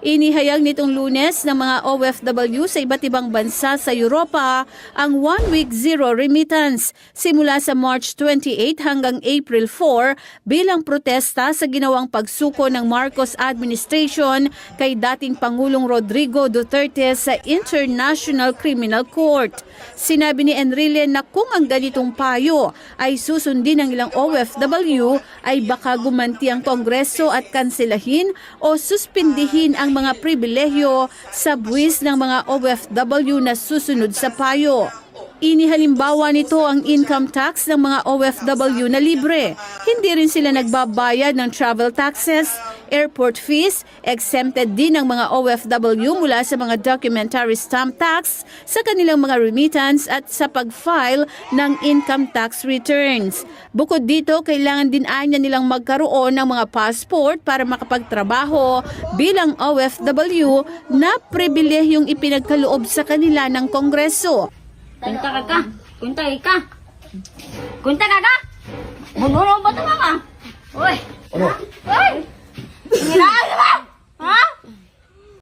Inihayag nitong lunes ng mga OFW sa iba't ibang bansa sa Europa ang one-week zero remittance simula sa March 28 hanggang April 4 bilang protesta sa ginawang pagsuko ng Marcos administration kay dating Pangulong Rodrigo Duterte sa International Criminal Court. Sinabi ni Enrile na kung ang ganitong payo ay susundin ng ilang OFW ay baka gumanti ang Kongreso at kanselahin o suspindihin ang mga pribilehyo sa buwis ng mga OFW na susunod sa payo. Inihalimbawa nito ang income tax ng mga OFW na libre. Hindi rin sila nagbabayad ng travel taxes, airport fees, exempted din ang mga OFW mula sa mga documentary stamp tax sa kanilang mga remittance at sa pag-file ng income tax returns. Bukod dito, kailangan din anya nilang magkaroon ng mga passport para makapagtrabaho bilang OFW na pribilehyong ipinagkaloob sa kanila ng Kongreso. Kunta ka ka. Kunta ka. Kunta ka ka. Bununo ba ito ka? Uy. Ano?